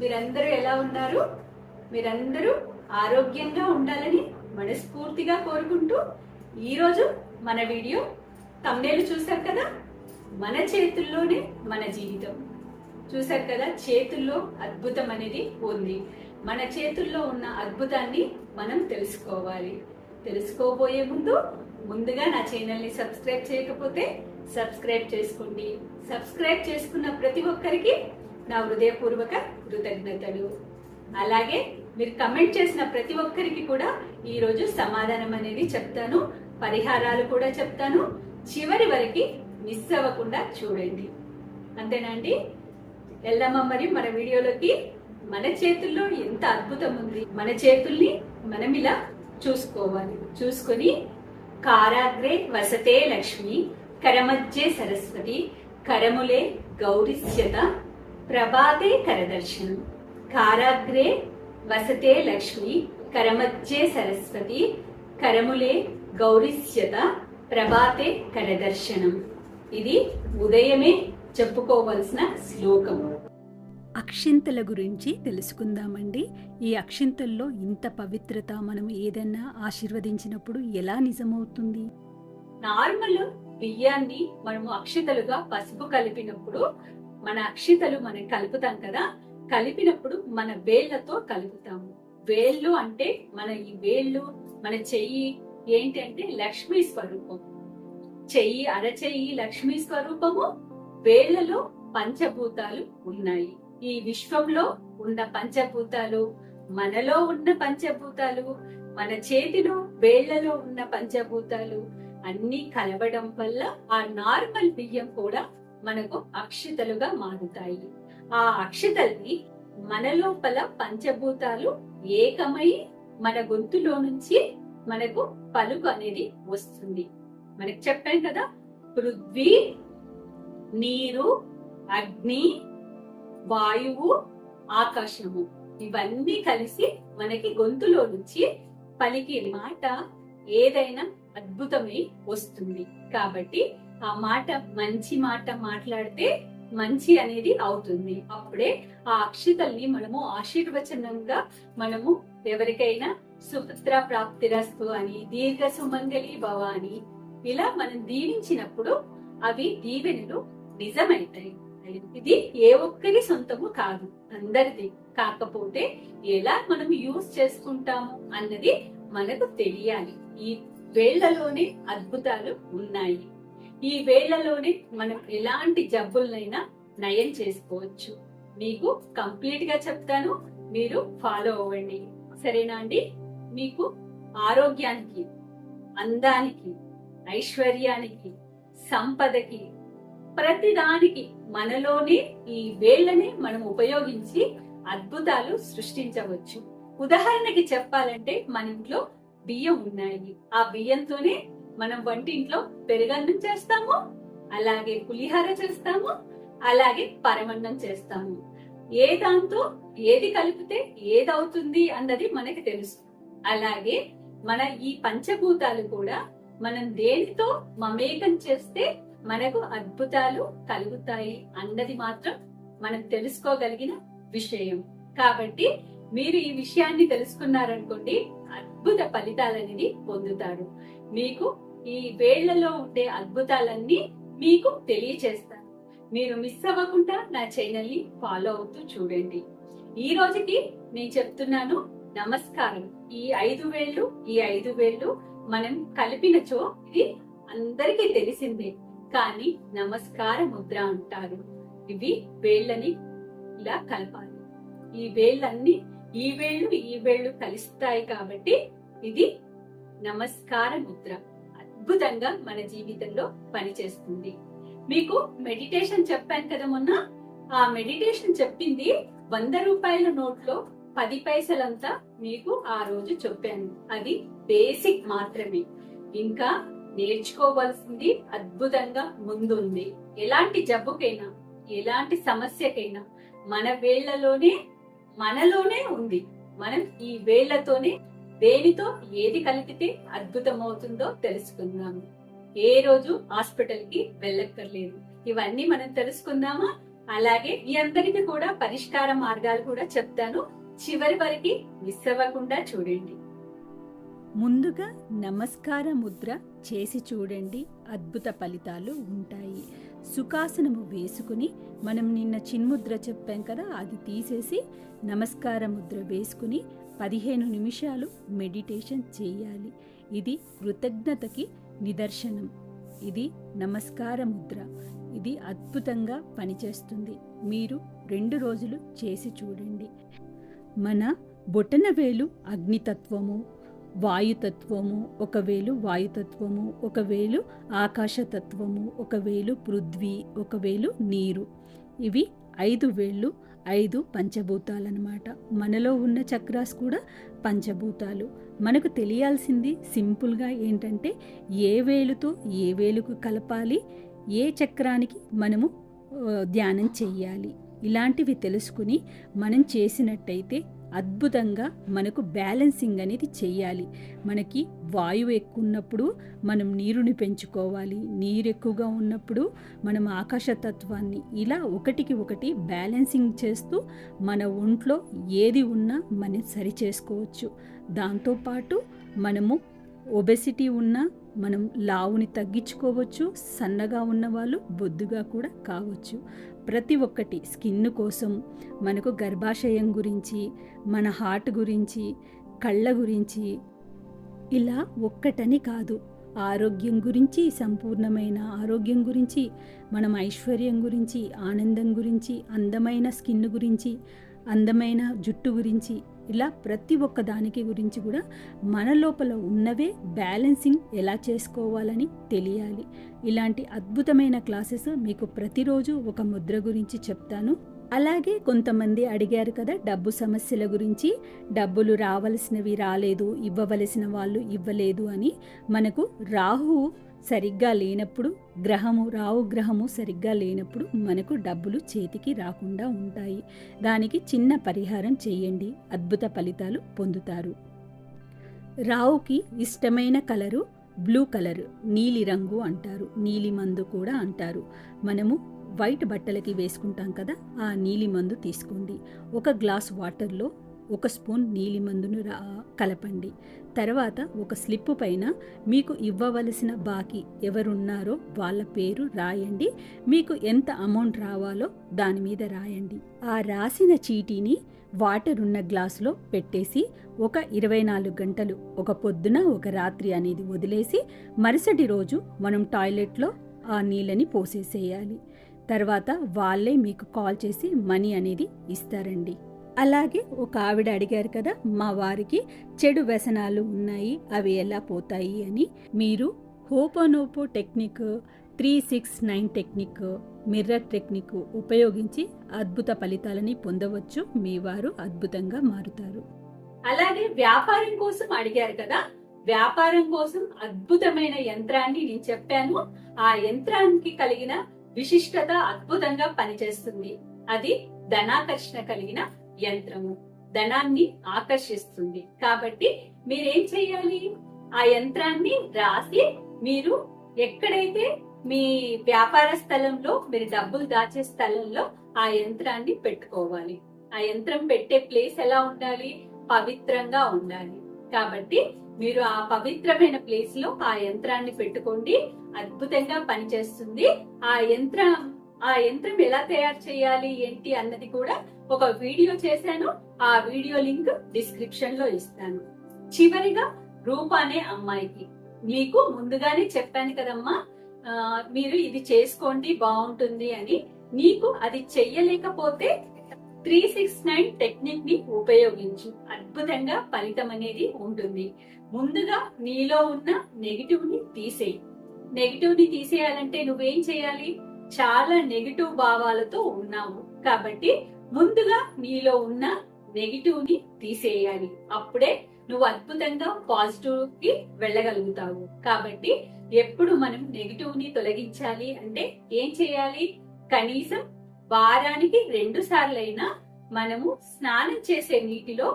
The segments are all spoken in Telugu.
మీరందరూ ఎలా ఉన్నారు? మీరందరూ ఆరోగ్యంగా ఉండాలని మనస్ఫూర్తిగా కోరుకుంటూ ఈరోజు మన వీడియో తమ్నేలు చూశారు కదా? మన చేతుల్లోనే మన జీవితం. చూశారు కదా? చేతుల్లో అద్భుతం అనేది ఉంది. మన చేతుల్లో ఉన్న అద్భుతాన్ని మనం తెలుసుకోవాలి. తెలుసుకోబోయే ముందు ముందుగా నా ఛానల్ని సబ్స్క్రైబ్ చేయకపోతే సబ్స్క్రైబ్ చేసుకోండి. సబ్స్క్రైబ్ చేసుకున్న ప్రతి ఒక్కరికి నా హృదయపూర్వక కృతజ్ఞతలు. అలాగే మీరు కమెంట్ చేసిన ప్రతి ఒక్కరికి కూడా ఈరోజు సమాధానం అనేది చెప్తాను. పరిహారాలు కూడా చెప్తాను. చివరి వరకు మిస్ అవ్వకుండా చూడండి. అంతేనా అండి? వెళ్దామా మరి మన వీడియోలోకి? మన చేతుల్లో ఎంత అద్భుతం ఉంది. మన చేతుల్ని మనం ఇలా చూసుకోవాలి. చూసుకొని కారాగ్రే వసతే లక్ష్మి కరమజ్జే సరస్వతి కరములే గౌరిశ్యత ప్రభాతే కరదర్శనం. కారాగ్రే వసతే లక్ష్మి కరమధ్యే సరస్వతి కరములే గౌరిశ్యత ప్రభాతే కరదర్శనం. ఇది ఉదయమే చెప్పుకోవలసిన శ్లోకం. అక్షింతల గురించి తెలుసుకుందామండి. ఈ అక్షింతల్లో ఇంత పవిత్రత మనం ఏదైనా ఆశీర్వదించినప్పుడు ఎలా నిజమవుతుంది? నార్మల్ బియ్యాన్ని మనము అక్షితలుగా పసుపు కలిపినప్పుడు మన అక్షితలు మనం కలుపుతాం కదా కలిపినప్పుడు మన వేళ్ళతో కలుపుతాము. వేళ్ళు అంటే మన ఈ వేళ్ళు మన చెయ్యి ఏంటి అంటే లక్ష్మీ స్వరూపం. చెయ్యి అరచెయ్యి లక్ష్మీ స్వరూపము వేళ్ళలో పంచభూతాలు ఉన్నాయి. ఈ విశ్వంలో ఉన్న పంచభూతాలు మనలో ఉన్న పంచభూతాలు మన చేతిలో వేళ్ళలో ఉన్న పంచభూతాలు అన్ని కలవడం వల్ల ఆ నార్మల్ బియ్యం కూడా మనకు అక్షితలుగా మారుతాయి. ఆ అక్షితల్ని మన లోపల పంచభూతాలు ఏకమై మన గొంతులో నుంచి మనకు పలుకు అనేది వస్తుంది. మనకు చెప్పాం కదా పృథ్వీ నీరు అగ్ని వాయువు ఆకాశము. ఇవన్నీ కలిసి మనకి గొంతులో నుంచి పలికే మాట ఏదైనా అద్భుతమై వస్తుంది. కాబట్టి ఆ మాట మంచి మాట మాట్లాడితే మంచి అనేది అవుతుంది. అప్పుడే ఆ అక్షితల్ని మనము ఆశీర్వచనంగా మనము ఎవరికైనా సుపుత్ర ప్రాప్తిరస్తు అని దీర్ఘ సుమంగళి భవ అని ఇలా మనం దీవించినప్పుడు అవి దీవెనలు నిజమైతాయి. ఇది ఏ ఒక్కరి సొంతము కాదు అందరిది. కాకపోతే ఎలా మనం యూజ్ చేసుకుంటాము అన్నది మనకు తెలియాలి. ఈ వేళ్ళలోనే అద్భుతాలు ఉన్నాయి. ఈ వేళ్ళలోనే మనం ఎలాంటి జబ్బులనైనా నయం చేసుకోవచ్చు. మీకు కంప్లీట్గా చెప్తాను. మీరు ఫాలో అవ్వండి. సరేనా అండి? మీకు ఆరోగ్యానికి అందానికి ఐశ్వర్యానికి సంపదకి ప్రతిదానికి మనలోనే ఈ వేళ్ళని మనం ఉపయోగించి అద్భుతాలు సృష్టించవచ్చు. ఉదాహరణకి చెప్పాలంటే మన ఇంట్లో బియ్యం ఉన్నాయి. ఆ బియ్యంతోనే మనం వంటింట్లో పెరుగన్నం చేస్తాము అలాగే పులిహార చేస్తాము అలాగే పరమన్నం చేస్తాము. ఏ దాంతో ఏది కలిపితే ఏదవుతుంది అన్నది మనకి తెలుసు. అలాగే మన ఈ పంచభూతాలు కూడా మనం దేనితో మమేకం చేస్తే మనకు అద్భుతాలు కలుగుతాయి అన్నది మాత్రం మనం తెలుసుకోగలిగిన విషయం. కాబట్టి మీరు ఈ విషయాన్ని తెలుసుకున్నారనుకోండి అద్భుత ఫలితాలనేది పొందుతారు. మీకు ఈ వేళ్ళలో ఉండే అద్భుతాలన్నీ మీకు తెలియచేస్తాను. మీరు మిస్ అవ్వకుండా నా ఛానల్ని ఫాలో అవుతూ చూడండి. ఈ రోజుకి నేను చెప్తున్నాను నమస్కారం. ఈ ఐదు వేళ్ళు ఈ ఐదు వేళ్ళు మనం కలిపినచో ఇది అందరికీ తెలిసిందే. కానీ నమస్కార ముద్ర అంటారు. ఇవి వేళ్ళని ఇలా కలపాలి. ఈ వేళ్ళన్ని ఈ వేళ్ళు ఈ వేళ్ళు కలుస్తాయి కాబట్టి ఇది నమస్కార ముద్ర. అద్భుతంగా మన జీవితంలో పనిచేస్తుంది. మీకు మెడిటేషన్ చెప్పాను కదా మొన్న? ఆ మెడిటేషన్ చెప్పింది వంద రూపాయల నోట్లో పది పైసలంతా మీకు ఆ రోజు చెప్పాను. అది బేసిక్ మాత్రమే. ఇంకా నేర్చుకోవాల్సింది అద్భుతంగా ముందుంది. ఎలాంటి జబ్బుకైనా ఎలాంటి సమస్యకైనా మన వేళ్ళలోనే మనలోనే ఉంది. మనం ఈ వేళ్ళతోనే దేనితో ఏది కలిపితే అద్భుతం అవుతుందో తెలుసుకుందాము. ఏ రోజు హాస్పిటల్కి వెళ్ళక్కర్లేదు. ఇవన్నీ మనం తెలుసుకుందామా? అలాగే మీ అందరికి కూడా పరిష్కార మార్గాలు కూడా చెప్తాను. చివరి వరకు మిస్ అవ్వకుండా చూడండి. ముందుగా నమస్కార ముద్ర చేసి చూడండి. అద్భుత ఫలితాలు ఉంటాయి. సుఖాసనము వేసుకుని మనం నిన్న చిన్ముద్ర చెప్పాం కదా అది తీసేసి నమస్కార ముద్ర వేసుకుని పదిహేను నిమిషాలు మెడిటేషన్ చేయాలి. ఇది కృతజ్ఞతకి నిదర్శనం. ఇది నమస్కార ముద్ర. ఇది అద్భుతంగా పనిచేస్తుంది. మీరు రెండు రోజులు చేసి చూడండి. మన బొటనవేలు అగ్నితత్వము. వాయుతత్వము ఒకవేళ వాయుతత్వము ఒకవేళ ఆకాశతత్వము ఒకవేళ పృథ్వీ ఒకవేళ నీరు. ఇవి ఐదు వేళ్ళు ఐదు పంచభూతాలన్నమాట. మనలో ఉన్న చక్రాస్ కూడా పంచభూతాలు. మనకు తెలియాల్సింది సింపుల్గా ఏంటంటే ఏ వేలుతో ఏ వేలుకు కలపాలి ఏ చక్రానికి మనము ధ్యానం చెయ్యాలి. ఇలాంటివి తెలుసుకుని మనం చేసినట్టయితే అద్భుతంగా మనకు బ్యాలెన్సింగ్ అనేది చేయాలి మనకి వాయువు ఎక్కువ ఉన్నప్పుడు మనం నీరుని పెంచుకోవాలి. నీరు ఎక్కువగా ఉన్నప్పుడు మనం ఆకాశతత్వాన్ని ఇలా ఒకటికి ఒకటి బ్యాలెన్సింగ్ చేస్తూ మన ఒంట్లో ఏది ఉన్నా మనం సరి చేసుకోవచ్చు. దాంతోపాటు మనము ఒబెసిటీ ఉన్నా మనం లావుని తగ్గించుకోవచ్చు సన్నగా ఉన్నవాళ్ళు బొద్దుగా కూడా కావచ్చు. ప్రతి ఒక్కటి స్కిన్ కోసం మనకు గర్భాశయం గురించి మన హార్ట్ గురించి కళ్ళ గురించి ఇలా ఒక్కటని కాదు. ఆరోగ్యం గురించి సంపూర్ణమైన ఆరోగ్యం గురించి మనం ఐశ్వర్యం గురించి ఆనందం గురించి అందమైన స్కిన్ గురించి అందమైన జుట్టు గురించి ఇలా ప్రతి ఒక్క దానికి గురించి కూడా మన లోపల ఉన్నవే బ్యాలెన్సింగ్ ఎలా చేసుకోవాలని తెలియాలి. ఇలాంటి అద్భుతమైన క్లాసెస్ మీకు ప్రతిరోజు ఒక ముద్ర గురించి చెప్తాను. అలాగే కొంతమంది అడిగారు కదా డబ్బు సమస్యల గురించి. డబ్బులు రావలసినవి రాలేదు ఇవ్వవలసిన వాళ్ళు ఇవ్వలేదు అని. మనకు రాహు సరిగ్గా లేనప్పుడు గ్రహము రావు గ్రహము సరిగ్గా లేనప్పుడు మనకు డబ్బులు చేతికి రాకుండా ఉంటాయి. దానికి చిన్న పరిహారం చేయండి. అద్భుత ఫలితాలు పొందుతారు. రావుకి ఇష్టమైన కలరు బ్లూ కలర్ నీలి రంగు అంటారు. నీలి మందు కూడా అంటారు. మనము వైట్ బట్టలకి వేసుకుంటాం కదా ఆ నీలి మందు తీసుకోండి. ఒక గ్లాస్ వాటర్లో ఒక స్పూన్ నీలి మందును రా కలపండి. తర్వాత ఒక స్లిప్ పైన మీకు ఇవ్వవలసిన బాకీ ఎవరున్నారో వాళ్ళ పేరు రాయండి. మీకు ఎంత అమౌంట్ రావాలో దాని మీద రాయండి. ఆ రాసిన చీటీని వాటర్ ఉన్న గ్లాసులో పెట్టేసి ఒక ఇరవై నాలుగు గంటలు ఒక పొద్దున ఒక రాత్రి అనేది వదిలేసి మరుసటి రోజు మనం టాయిలెట్లో ఆ నీళ్ళని పోసేసేయాలి. తర్వాత వాళ్ళే మీకు కాల్ చేసి మనీ అనేది ఇస్తారండి. అలాగే ఒక ఆవిడ అడిగారు కదా మా వారికి చెడు వ్యసనాలు ఉన్నాయి అవి ఎలా పోతాయి అని? మీరు హోపోనోపో technique three six nine technique mirror technique ఉపయోగించి అద్భుత ఫలితాలని పొందవచ్చు. మీ వారు అద్భుతంగా మారుతారు. అలాగే వ్యాపారం కోసం అడిగారు కదా వ్యాపారం కోసం అద్భుతమైన యంత్రాన్ని నేను చెప్పాను. ఆ యంత్రానికి కలిగిన విశిష్టత అద్భుతంగా పనిచేస్తుంది. అది ధనాకర్షణ కలిగిన యంత్రము ధనాన్ని ఆకర్షిస్తుంది. కాబట్టి మీరేం చేయాలి ఆ యంత్రాన్ని రాసి మీరు ఎక్కడైతే మీ వ్యాపార స్థలంలో మీరు డబ్బులు దాచే స్థలంలో ఆ యంత్రాన్ని పెట్టుకోవాలి. ఆ యంత్రం పెట్టే ప్లేస్ ఎలా ఉండాలి? పవిత్రంగా ఉండాలి. కాబట్టి మీరు ఆ పవిత్రమైన ప్లేస్లో ఆ యంత్రాన్ని పెట్టుకోండి. అద్భుతంగా పనిచేస్తుంది. ఆ యంత్రం ఆ యంత్రం ఎలా తయారు చేయాలి ఏంటి అన్నది కూడా ఒక వీడియో చేశాను ఆ వీడియో లింక్ డిస్క్రిప్షన్లో ఇస్తాను. చివరిగా రూప అనే అమ్మాయికి. మీకు ముందుగానే చెప్పాను కదమ్మా మీరు ఇది చేసుకోండి బాగుంటుంది అని. నీకు అది చెయ్యలేకపోతే త్రీ సిక్స్ నైన్ టెక్నిక్ని ఉపయోగించు. అద్భుతంగా ఫలితం అనేది ఉంటుంది. ముందుగా నీలో ఉన్న నెగిటివ్ని తీసేయి. నెగిటివ్ని తీసేయాలంటే నువ్వేం చేయాలి? చాలా నెగిటివ్ భావాలతో ఉన్నావు. కాబట్టి ముందుగా నీలో ఉన్న నెగిటివ్ని తీసేయాలి. అప్పుడే నువ్వు అద్భుతంగా పాజిటివ్కి వెళ్ళగలుగుతావు. కాబట్టి ఎప్పుడు మనం నెగిటివ్ని తొలగించాలి అంటే ఏం చేయాలి? కనీసం వారానికి రెండు సార్లైనా మనము స్నానం చేసే నీటిలో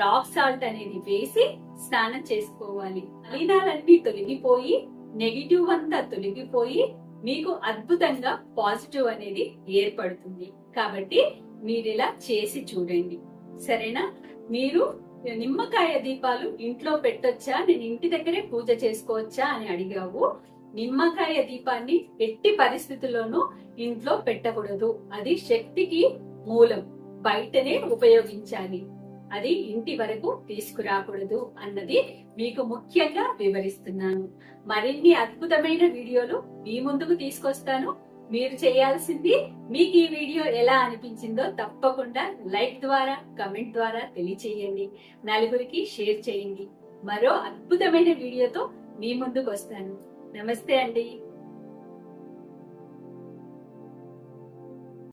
రాక్ సాల్ట్ అనేది వేసి స్నానం చేసుకోవాలి. మలినాలన్నీ తొలగిపోయి నెగిటివ్ అంతా తొలగిపోయి మీకు అద్భుతంగా పాజిటివ్ అనేది ఏర్పడుతుంది. కాబట్టి మీరు ఇలా చేసి చూడండి. సరేనా? మీరు నిమ్మకాయ దీపాలు ఇంట్లో పెట్టొచ్చా? నేను ఇంటి దగ్గరే పూజ చేసుకోవచ్చా అని అడిగావు. నిమ్మకాయ దీపాన్ని ఎట్టి పరిస్థితుల్లోనూ ఇంట్లో పెట్టకూడదు. అది శక్తికి మూలం. బయటనే ఉపయోగించాలి. అది ఇంటి వరకు తీసుకురాకూడదు అన్నది మీకు ముఖ్యంగా వివరిస్తున్నాను. మరిన్ని అద్భుతమైన వీడియోలు మీ ముందుకు తీసుకొస్తాను. మీరు చేయాల్సింది మీకు ఈ వీడియో ఎలా అనిపించిందో తప్పకుండా లైక్ ద్వారా కమెంట్ ద్వారా తెలియచేయండి. నలుగురికి షేర్ చేయండి. మరో అద్భుతమైన వీడియోతో మీ ముందుకు వస్తాను. నమస్తే అండి.